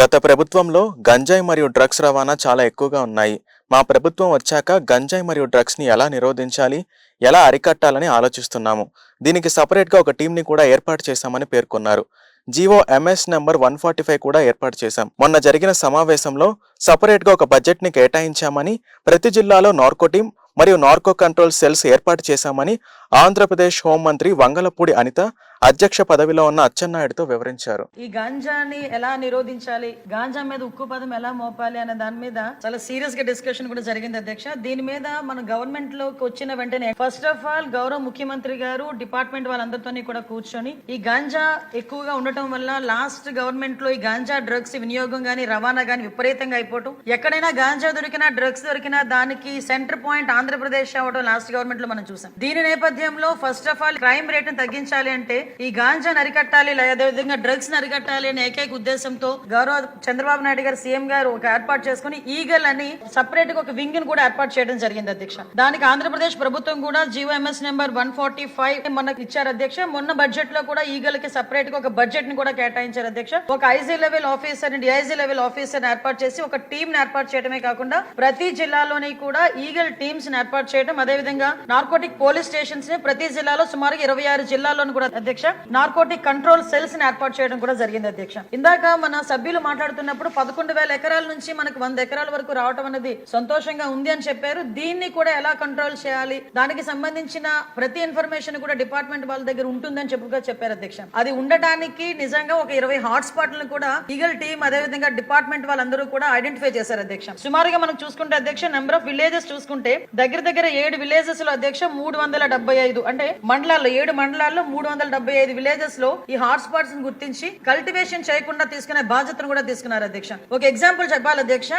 గత ప్రభుత్వంలో గంజాయి మరియు డ్రగ్స్ రవాణా చాలా ఎక్కువగా ఉన్నాయి. మా ప్రభుత్వం వచ్చాక గంజాయి మరియు డ్రగ్స్ని ఎలా నిరోధించాలి ఎలా అరికట్టాలని ఆలోచిస్తున్నాము. దీనికి సపరేట్గా ఒక టీంని కూడా ఏర్పాటు చేశామని పేర్కొన్నారు. GO MS number one forty five కూడా ఏర్పాటు చేశాం. మొన్న జరిగిన సమావేశంలో సపరేట్గా ఒక బడ్జెట్ని కేటాయించామని ప్రతి జిల్లాలో నార్కో టీం మరియు నార్కో కంట్రోల్ సెల్స్ ఏర్పాటు చేశామని ఆంధ్రప్రదేశ్ హోంమంత్రి వంగలపూడి అనిత అధ్యక్ష పదవిలో ఉన్న అచ్చెన్నాయుడుతో వివరించారు. ఈ గాంజాని ఎలా నిరోధించాలి? గాంజా మీద ఉక్కు పదం ఎలా మోపాలి అనే దాని మీద చాలా సీరియస్గా డిస్కషన్ కూడా జరిగింది అధ్యక్ష. దీని మీద మన గవర్నమెంట్లోకి వచ్చిన వెంటనే ఫస్ట్ ఆఫ్ ఆల్ గౌరవ ముఖ్యమంత్రి గారు డిపార్ట్మెంట్ వాళ్ళందరితో కూడా కూర్చొని ఈ గాంజా ఎక్కువగా ఉండటం వల్ల లాస్ట్ గవర్నమెంట్లో ఈ గాంజా డ్రగ్స్ వినియోగం గానీ రవాణా గానీ విపరీతంగా అయిపోవటం. ఎక్కడైనా గాంజా దొరికినా డ్రగ్స్ దొరికినా దానికి సెంటర్ పాయింట్ ఆంధ్రప్రదేశ్ అవడం లాస్ట్ గవర్నమెంట్లో మనం చూసాం. దీని నేపథ్యంలో first of all crime rate తగ్గించాలి అంటే ఈ గాంజా నరికట్టాలి అదేవిధంగా డ్రగ్స్ నరికట్టాలి అనే ఏకైక ఉద్దేశంతో గౌరవ చంద్రబాబు నాయుడు గారు సీఎం గారు ఒక ఏర్పాటు చేసుకుని ఈగల్ అని సపరేట్గా ఒక వింగ్ని కూడా ఏర్పాటు చేయడం జరిగింది అధ్యక్ష. దానికి ఆంధ్రప్రదేశ్ ప్రభుత్వం కూడా GO MS number one forty five మనకు ఇచ్చారు అధ్యక్ష. మొన్న బడ్జెట్లో కూడా ఈగల్కి సపరేట్గా ఒక బడ్జెట్ని కూడా కేటాయించారు అధ్యక్ష. ఒక IG level officer DIG level officer ఏర్పాటు చేసి ఒక టీం ని ఏర్పాటు చేయడమే కాకుండా ప్రతి జిల్లాలోని కూడా ఈగల్ టీమ్స్ని ఏర్పాటు చేయడం అదేవిధంగా నార్కోటిక్ పోలీస్ స్టేషన్స్ ని ప్రతి జిల్లాలో సుమారు ఇరవై ఆరు జిల్లాల్లోనూ కూడా అధ్యక్ష నార్కోటిక్ కంట్రోల్ సెల్స్ని ఏర్పాటు చేయడం కూడా జరిగింది అధ్యక్ష. ఇందాక మన సభ్యులు మాట్లాడుతున్నప్పుడు పదకొండు వేల ఎకరాల నుంచి మనకు వంద ఎకరాల వరకు రావటం అనేది సంతోషంగా ఉంది అని చెప్పారు. దీన్ని కూడా ఎలా కంట్రోల్ చేయాలి? దానికి సంబంధించిన ప్రతి ఇన్ఫర్మేషన్ కూడా డిపార్ట్మెంట్ వాళ్ళ దగ్గర ఉంటుందని చెప్పుగా చెప్పారు అధ్యక్ష. అది ఉండటానికి నిజంగా ఒక ఇరవై హాట్ స్పాట్లను కూడా ఈగల్ టీం అదే విధంగా డిపార్ట్మెంట్ వాళ్ళందరూ కూడా ఐడెంటిఫై చేశారు అధ్యక్ష. సుమారుగా మనం చూసుకుంటే అధ్యక్ష నెంబర్ ఆఫ్ విలేజెస్ చూసుకుంటే దగ్గర దగ్గర ఏడు విలేజెస్లో అధ్యక్ష మూడు వందల డెబ్బై ఐదు. అంటే మండలాల్లో ఏడు మండలాల్లో మూడు వందల డెబ్బై ఐదు విలేజెస్లో ఈ హాట్ స్పాట్స్ని గుర్తించి కల్టివేషన్ చేయకుండా తీసుకునే బాధ్యతను కూడా తీసుకున్నారు అధ్యక్ష. ఒక ఎగ్జాంపుల్ చెప్పాలి అధ్యక్ష.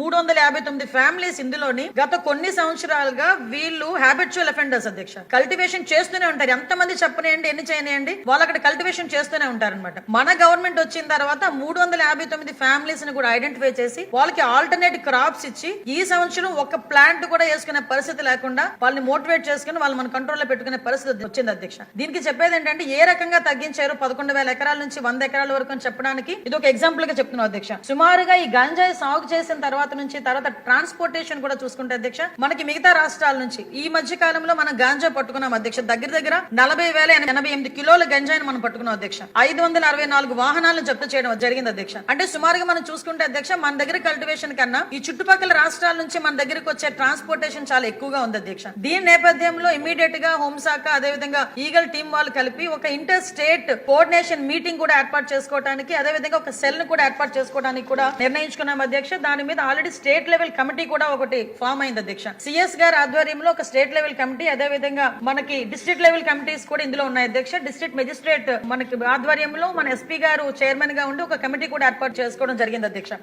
మూడు వందల యాభై తొమ్మిది ఫ్యామిలీస్ ఇందులోని గత కొన్ని సంవత్సరాలుగా వీళ్ళు హ్యాబిచువల్ అఫెండర్స్ అధ్యక్ష. కల్టివేషన్ చేస్తూనే ఉంటారు. ఎంతమంది చెప్పనేయండి ఎన్ని చేయనియండి వాళ్ళు అక్కడ కల్టివేషన్ చేస్తూనే ఉంటారు అనమాట మన గవర్నమెంట్ వచ్చిన తర్వాత మూడు వందల యాభై తొమ్మిది ఫ్యామిలీస్ని కూడా ఐడెంటిఫై చేసి వాళ్ళకి ఆల్టర్నేట్ క్రాప్స్ ఇచ్చి ఈ సంవత్సరం ఒక ప్లాంట్ కూడా వేసుకునే పరిస్థితి లేకుండా వాళ్ళని మోటివేట్ చేసుకుని వాళ్ళు మన కంట్రోల్ పెట్టుకునే పరిస్థితి వచ్చింది అధ్యక్ష. దీనికి చెప్పేది ఏంటంటే ఏ రకంగా తగ్గించారు? పదకొండు వేల ఎకరాల నుంచి వంద ఎకరాల వరకు అని చెప్పడానికి ఇది ఒక ఎగ్జాంపుల్గా చెప్తున్నాం అధ్యక్ష. సుమారుగా ఈ గంజాయి సాగు చేసిన తర్వాత నుంచి తర్వాత ట్రాన్స్పోర్టేషన్ కూడా చూసుకుంటే అధ్యక్ష మనకి మిగతా రాష్ట్రాల నుంచి ఈ మధ్య కాలంలో మనం గాంజా పట్టుకున్నాం అధ్యక్ష. దగ్గర దగ్గర నలభై వేల ఎనభై ఎనిమిది కిలోల గంజాయిని మనం పట్టుకున్నాం అధ్యక్ష. ఐదు వందల అరవై నాలుగు వాహనాలను జప్తు చేయడం జరిగింది అధ్యక్ష. అంటే సుమారుగా మనం చూసుకుంటే అధ్యక్ష మన దగ్గర కల్టివేషన్ కన్నా ఈ చుట్టుపక్కల రాష్ట్రాల నుంచి మన దగ్గరకు వచ్చే ట్రాన్స్పోర్టేషన్ చాలా ఎక్కువగా ఉంది అధ్యక్ష. దీని నేపథ్యంలో ఇమీడియట్గా హోంశాఖ అదేవిధంగా ఈగల్ టీం వాళ్ళు కలిపి ఒక ఇంటర్ స్టేట్ కోఆర్డినేషన్ మీటింగ్ కూడా ఏర్పాటు చేసుకోవడానికి అదేవిధంగా ఒక సెల్ను కూడా ఏర్పాటు చేసుకోవడానికి కూడా నిర్ణయించుకున్నాం అధ్యక్ష. దాని మీద ఆల్రెడీ స్టేట్ లెవెల్ కమిటీ కూడా ఒకటి ఫామ్ అయింది అధ్యక్ష. సిఎస్ గారి ఆధ్వర్యంలో ఒక స్టేట్ లెవెల్ కమిటీ అదే విధంగా మనకి డిస్ట్రిక్ట్ లెవెల్ కమిటీస్ కూడా ఇందులో ఉన్నాయి అధ్యక్ష. డిస్ట్రిక్ట్ మెజిస్ట్రేట్ మనకి ఆధ్వర్యంలో మన ఎస్పీ గారు చైర్మన్గా ఉండి ఒక కమిటీ కూడా ఏర్పాటు చేసుకోవడం జరిగింది అధ్యక్ష.